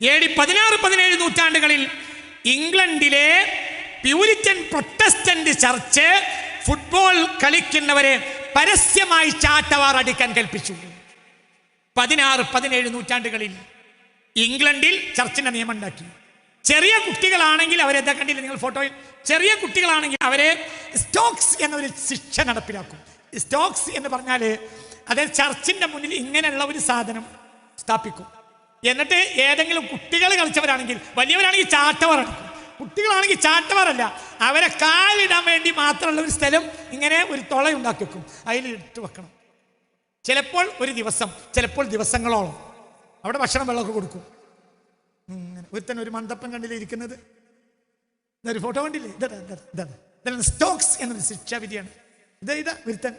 A D പതിനാറ് പതിനേഴ് നൂറ്റാണ്ടുകളിൽ ഇംഗ്ലണ്ടിലെ പ്യൂരിറ്റൻ പ്രൊട്ടസ്റ്റന്റ് ചർച്ച് ഫുട്ബോൾ കളിക്കുന്നവരെ പരസ്യമായി ചാട്ടവാർ അടിക്കാൻ കൽപ്പിച്ചു. പതിനാറ് പതിനേഴ് നൂറ്റാണ്ടുകളിൽ ഇംഗ്ലണ്ടിൽ ചർച്ചിന്റെ നിയമം ഉണ്ടാക്കി ചെറിയ കുട്ടികളാണെങ്കിൽ അവരെ എന്താ കണ്ടില്ല നിങ്ങൾ ഫോട്ടോയിൽ ചെറിയ കുട്ടികളാണെങ്കിൽ അവരെ സ്റ്റോക്സ് എന്നൊരു ശിക്ഷ നടപ്പിലാക്കും. സ്റ്റോക്സ് എന്ന് പറഞ്ഞാൽ അതായത് ചർച്ചിന്റെ മുന്നിൽ ഇങ്ങനെയുള്ള ഒരു സാധനം സ്ഥാപിക്കും. എന്നിട്ട് ഏതെങ്കിലും കുട്ടികൾ കളിച്ചവരാണെങ്കിൽ വലിയവരാണെങ്കിൽ അടിക്കും കുട്ടികളാണെങ്കിൽ ചാട്ടവറല്ല അവരെ കാലിടാൻ വേണ്ടി മാത്രമുള്ള ഒരു സ്ഥലം ഇങ്ങനെ ഒരു തുളയുണ്ടാക്കി വെക്കും. അതിൽ ഇട്ട് വെക്കണം. ചിലപ്പോൾ ഒരു ദിവസം ചിലപ്പോൾ ദിവസങ്ങളോളം. അവിടെ ഭക്ഷണം വെള്ളമൊക്കെ കൊടുക്കും. ഇങ്ങനെ. ഒരുത്തൻ ഒരു മന്ദപ്പം കണ്ടില്ലേ ഇരിക്കുന്നത്? ഇതൊരു ഫോട്ടോ കണ്ടില്ലേ? ഇതാ ഇതാ, ഇതാ, ഇതാ. ഇതാണ് സ്റ്റോക്സ് എന്നൊരു ശിക്ഷാവിധിയാണ്. ഇതാ ഇതാ ഒരുത്തൻ.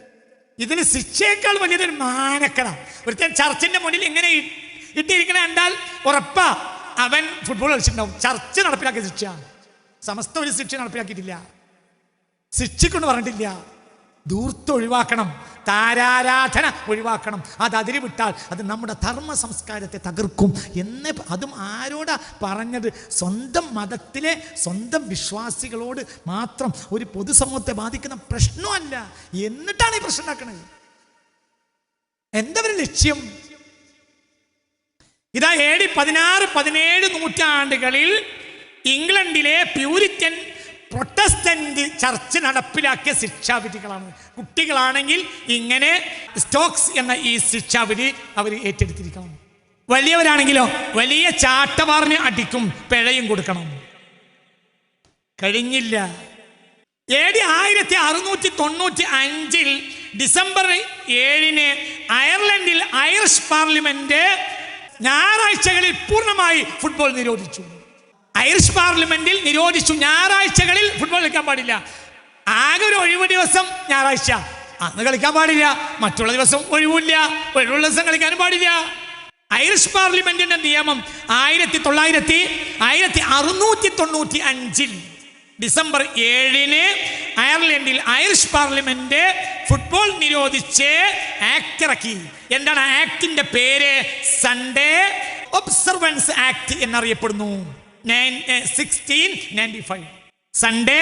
ഇതിന് ശിക്ഷയേക്കാൾ വലിയൊരു മാനക്കട ഒരുത്തൻ ചർച്ചിന്റെ മുന്നിൽ ഇങ്ങനെ ഇട്ടിരിക്കണ കണ്ടാൽ ഉറപ്പാ അവൻ ഫുട്ബോൾ കളിച്ചിട്ടുണ്ടാവും. ചർച്ച നടപ്പിലാക്കിയ ശിക്ഷയാണ് സമസ്ത ഒരു ശിക്ഷ നടപ്പിലാക്കിയിട്ടില്ല. ശിക്ഷിക്കൊണ്ട് പറഞ്ഞിട്ടില്ല. ദൂർത്ത് ഒഴിവാക്കണം. താരാരാധന ഒഴിവാക്കണം. അത് അതിരി വിട്ടാൽ അത് നമ്മുടെ ധർമ്മ സംസ്കാരത്തെ തകർക്കും എന്ന് അതും ആരോടാ പറഞ്ഞത്? സ്വന്തം മതത്തിലെ സ്വന്തം വിശ്വാസികളോട് മാത്രം ഒരു പൊതുസമൂഹത്തെ ബാധിക്കുന്ന പ്രശ്നമല്ല. എന്നിട്ടാണ് ഈ പ്രശ്നം ഉണ്ടാക്കുന്നത് എന്താ ലക്ഷ്യം? ഇതാ എ ഡി പതിനാറ് പതിനേഴ് നൂറ്റാണ്ടുകളിൽ ഇംഗ്ലണ്ടിലെ പ്യൂരിറ്റൻ പ്രൊട്ടസ്റ്റന്റ് ചർച്ച് നടപ്പിലാക്കിയ ശിക്ഷാവിധികളാണ്. കുട്ടികളാണെങ്കിൽ ഇങ്ങനെ സ്റ്റോക്സ് എന്ന ഈ ശിക്ഷാവിധി അവർ ഏറ്റെടുത്തിരിക്കണം. വലിയവരാണെങ്കിലോ വലിയ ചാട്ടവാറിന് അടിക്കും പിഴയും കൊടുക്കണം. കഴിഞ്ഞില്ല. എ ഡി ആയിരത്തി അറുന്നൂറ്റി തൊണ്ണൂറ്റി അഞ്ചിൽ ഡിസംബർ ഏഴിന് അയർലൻഡിൽ ഐറിഷ് പാർലമെന്റ് ഞായറാഴ്ചകളിൽ പൂർണമായി ഫുട്ബോൾ നിരോധിച്ചു. ഐറിഷ് പാർലമെന്റിൽ നിരോധിച്ചു ഞായറാഴ്ചകളിൽ ഫുട്ബോൾ കളിക്കാൻ പാടില്ല. ആകെ ഒരു ഒഴിവ് ദിവസം ഞായറാഴ്ച. അന്ന് കളിക്കാൻ പാടില്ല. മറ്റുള്ള ദിവസം ഒഴിവില്ല. ഒഴിവുള്ള ദിവസം കളിക്കാനും പാടില്ല. ഐറിഷ് പാർലമെന്റിന്റെ നിയമം ആയിരത്തി തൊള്ളായിരത്തി ആയിരത്തി അറുന്നൂറ്റി തൊണ്ണൂറ്റി അഞ്ചിൽ ഡിസംബർ ഏഴിന് അയർലൻഡിൽ ഐറിഷ് പാർലമെന്റ് ഫുട്ബോൾ നിരോധിച്ച് ആക്ട് ഇറക്കി. എന്താണ് ആക്ടിന്റെ പേര്? സൺഡേ ഒബ്സർവൻസ് ആക്ട് എന്നറിയപ്പെടുന്നു. Sunday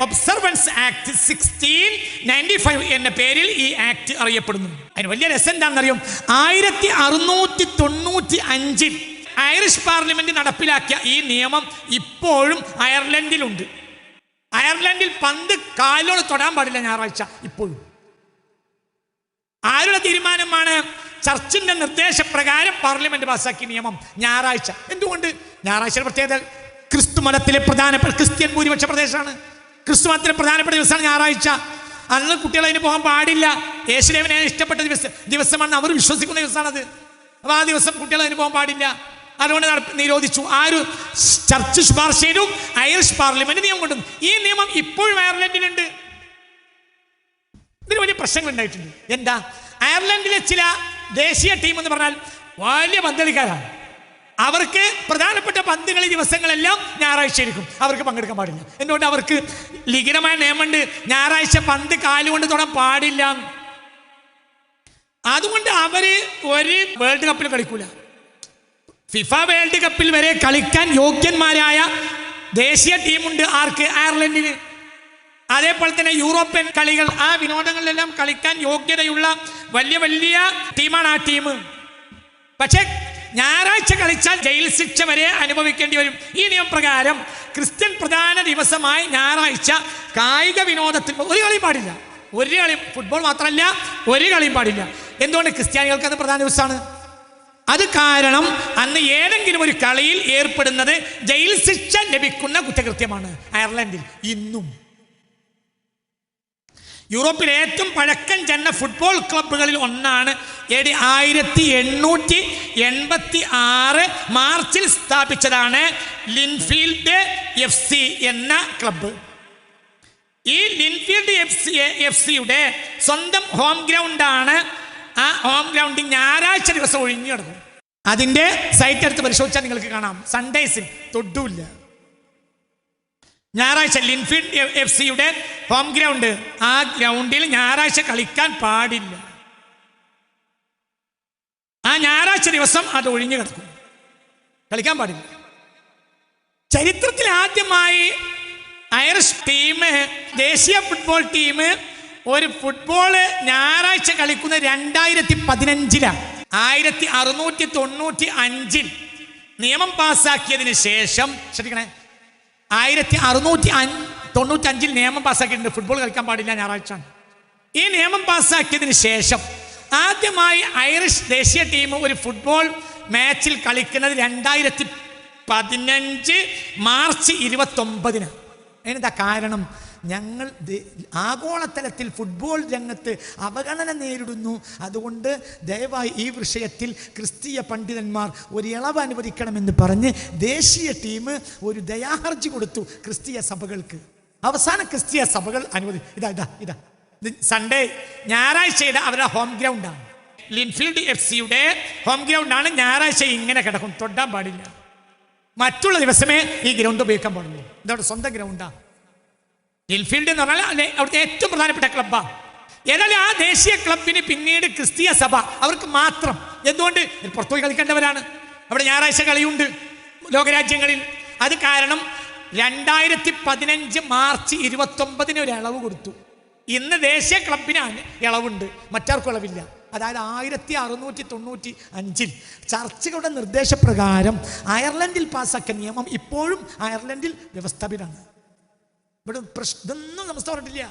observance act sixteen ninety five എന്ന പേരിൽ ഈ ആക്ട് അറിയപ്പെടുന്നു. അതിന് വലിയ രസം എന്താണെന്നറിയും? ആയിരത്തി അറുന്നൂറ്റി തൊണ്ണൂറ്റി അഞ്ചിൽ ഐറിഷ് പാർലമെന്റ് നടപ്പിലാക്കിയ ഈ നിയമം ഇപ്പോഴും അയർലൻഡിലുണ്ട്. അയർലൻഡിൽ പന്ത് കാലോട് തൊടാൻ പാടില്ല ഞായറാഴ്ച ഇപ്പോഴും. തീരുമാനമാണ്. ചർച്ചിന്റെ നിർദ്ദേശപ്രകാരം പാർലമെന്റ് പാസ്സാക്കിയ നിയമം ഞായറാഴ്ച. എന്തുകൊണ്ട്? ഞായറാഴ്ച പ്രത്യേകത ക്രിസ്തു മതത്തിലെ പ്രധാനപ്പെട്ട ക്രിസ്ത്യൻ ഭൂരിപക്ഷ പ്രദേശമാണ്. ക്രിസ്തു മതത്തിലെ പ്രധാനപ്പെട്ട ദിവസമാണ് ഞായറാഴ്ച. അന്ന് കുട്ടികൾ അതിന് പോകാൻ പാടില്ല. യേശുദേവനെ ഇഷ്ടപ്പെട്ട ദിവസം ദിവസമാണ് അവർ വിശ്വസിക്കുന്ന ദിവസമാണത്. അപ്പോൾ ആ ദിവസം കുട്ടികൾ അതിന് പോകാൻ പാടില്ല. അതുകൊണ്ട് നിരോധിച്ചു. ആ ഒരു ചർച്ച് ശുപാർശ ചെയ്തും ഐറിഷ് പാർലമെന്റ് നിയമം കൊണ്ടു. ഈ നിയമം ഇപ്പോഴും അയർലൻഡിലുണ്ട്. ഇതിന് വലിയ പ്രശ്നങ്ങൾ ഉണ്ടായിട്ടുണ്ട്. എന്താ? അയർലൻഡിലെ ചില ദേശീയ ടീം എന്ന് പറഞ്ഞാൽ വലിയ പന്തളിക്കാരാണ്. അവർക്ക് പ്രധാനപ്പെട്ട പന്തുകളി ദിവസങ്ങളെല്ലാം ഞായറാഴ്ച ആയിരിക്കും. അവർക്ക് പങ്കെടുക്കാൻ പാടില്ല. എന്തുകൊണ്ട് അവർക്ക് ലിഖിതമായ നിയമമുണ്ട്? ഞായറാഴ്ച പന്ത് കാലുകൊണ്ട് തൊടാൻ പാടില്ല. അതുകൊണ്ട് അവർ ഒരു വേൾഡ് കപ്പിൽ കളിക്കൂല. ഫിഫ വേൾഡ് കപ്പിൽ വരെ കളിക്കാൻ യോഗ്യന്മാരായ ദേശീയ ടീമുണ്ട് ആർക്ക്? അയർലൻഡിന്. അതേപോലെ തന്നെ യൂറോപ്യൻ കളികൾ ആ വിനോദങ്ങളിലെല്ലാം കളിക്കാൻ യോഗ്യതയുള്ള വലിയ വലിയ ടീമാണ് ആ ടീം. പക്ഷേ ഞായറാഴ്ച കളിച്ചാൽ ജയിൽ ശിക്ഷ വരെ അനുഭവിക്കേണ്ടി വരും. ഈ നിയമപ്രകാരം ക്രിസ്ത്യൻ പ്രധാന ദിവസമായി ഞായറാഴ്ച കായിക വിനോദത്തിൽ ഒരു കളിയും പാടില്ല. ഒരു കളി ഫുട്ബോൾ മാത്രമല്ല ഒരു കളിയും പാടില്ല. എന്തുകൊണ്ട് ക്രിസ്ത്യാനികൾക്ക് അത് പ്രധാന ദിവസമാണ്? അത് കാരണം അന്ന് ഏതെങ്കിലും ഒരു കളിയിൽ ഏർപ്പെടുന്നത് ജയിൽ ശിക്ഷ ലഭിക്കുന്ന കുറ്റകൃത്യമാണ് അയർലൻഡിൽ. ഇന്നും. യൂറോപ്പിലെ ഏറ്റവും പഴക്കം ചെന്ന ഫുട്ബോൾ ക്ലബ്ബുകളിൽ ഒന്നാണ് എ ഡി ആയിരത്തി എണ്ണൂറ്റി എൺപത്തി ആറ് മാർച്ചിൽ സ്ഥാപിച്ചതാണ് ലിൻഫീൽഡ് എഫ് സി എന്ന ക്ലബ്ബ് ഈ ലിൻഫീൽഡ് എഫ് സി എഫ് സിയുടെ സ്വന്തം ഹോം ഗ്രൗണ്ടാണ് ആ ഹോം ഗ്രൗണ്ട് ഞായറാഴ്ച ദിവസം ഒഴിഞ്ഞു കിടക്കും. അതിന്റെ സൈറ്റ് എടുത്ത് പരിശോധിച്ചാൽ നിങ്ങൾക്ക് കാണാം. സൺഡേസിൽ തൊട്ടുമില്ല ഞായറാഴ്ച ലിൻഫീൽഡ് എഫ് സിയുടെ ഹോം ഗ്രൗണ്ട് ആ ഗ്രൗണ്ടിൽ ഞായറാഴ്ച കളിക്കാൻ പാടില്ല. ആ ഞായറാഴ്ച ദിവസം അത് ഒഴിഞ്ഞു കിടക്കും. കളിക്കാൻ പാടില്ല. ചരിത്രത്തിൽ ആദ്യമായി ഐറിഷ് ടീം ദേശീയ ഫുട്ബോൾ ടീം ഒരു ഫുട്ബോൾ ഞായറാഴ്ച കളിക്കുന്ന രണ്ടായിരത്തി പതിനഞ്ചിലാണ് ആയിരത്തി അറുന്നൂറ്റി തൊണ്ണൂറ്റി അഞ്ചിൽ നിയമം പാസ്സാക്കിയതിന് ശേഷം ശ്രദ്ധിക്കണേ ആയിരത്തി അറുന്നൂറ്റി തൊണ്ണൂറ്റി അഞ്ചിൽ നിയമം പാസ്സാക്കിയിട്ടുണ്ട്. ഫുട്ബോൾ കളിക്കാൻ പാടില്ല ഞായറാഴ്ച. ഈ നിയമം പാസ്സാക്കിയതിന് ശേഷം ആദ്യമായി ഐറിഷ് ദേശീയ ടീം ഒരു ഫുട്ബോൾ മാച്ചിൽ കളിക്കുന്നത് രണ്ടായിരത്തി പതിനഞ്ച് മാർച്ച് ഇരുപത്തൊമ്പതിന്. അതിനെന്താ കാരണം? ഞങ്ങൾ ആഗോളതലത്തിൽ ഫുട്ബോൾ രംഗത്ത് അവഗണന നേരിടുന്നു. അതുകൊണ്ട് ദയവായി ഈ വിഷയത്തിൽ ക്രിസ്തീയ പണ്ഡിതന്മാർ ഒരു ഇളവ് അനുവദിക്കണമെന്ന് പറഞ്ഞ് ദേശീയ ടീം ഒരു ദയാഹർജി കൊടുത്തു ക്രിസ്തീയ സഭകൾക്ക്. അവസാന ക്രിസ്തീയ സഭകൾ അനുവദി ഇതാ ഇതാ ഇത്. സൺഡേ ഞായറാഴ്ചയുടെ അവരുടെ ഹോം ഗ്രൗണ്ടാണ് ലിൻഫീൽഡ് എഫ് സിയുടെ ഹോം ഗ്രൗണ്ടാണ് ഞായറാഴ്ച ഇങ്ങനെ കിടക്കും. തൊടാൻ പാടില്ല. മറ്റുള്ള ദിവസമേ ഈ ഗ്രൗണ്ട് ഉപയോഗിക്കാൻ പാടുള്ളൂ. ഇതവിടെ സ്വന്തം ഗ്രൗണ്ടാണ് ലിൻഫീൽഡ് എന്ന് പറഞ്ഞാൽ അവിടുത്തെ ഏറ്റവും പ്രധാനപ്പെട്ട ക്ലബ്ബാണ് എന്നാലും ആ ദേശീയ ക്ലബിന് പിന്നീട് ക്രിസ്തീയ സഭ അവർക്ക് മാത്രം. എന്തുകൊണ്ട്? പുറത്തുപോയി കളിക്കേണ്ടവരാണ്. അവിടെ ഞായറാഴ്ച കളിയുണ്ട് ലോകരാജ്യങ്ങളിൽ. അത് കാരണം രണ്ടായിരത്തി പതിനഞ്ച് മാർച്ച് ഇരുപത്തൊമ്പതിന് ഒരു ഇളവ് കൊടുത്തു. ഇന്ന് ദേശീയ ക്ലബിനാണ് ഇളവുണ്ട്. മറ്റാർക്കും ഇളവില്ല. അതായത് ആയിരത്തി അറുന്നൂറ്റി തൊണ്ണൂറ്റി അഞ്ചിൽ ചർച്ചകളുടെ നിർദ്ദേശപ്രകാരം അയർലൻഡിൽ പാസ്സാക്കിയ നിയമം ഇപ്പോഴും അയർലൻഡിൽ വ്യവസ്ഥാപിതമാണ്. ഇവിടെ പ്രശ്നം ഇതൊന്നും സംസ്ഥ പറഞ്ഞിട്ടില്ല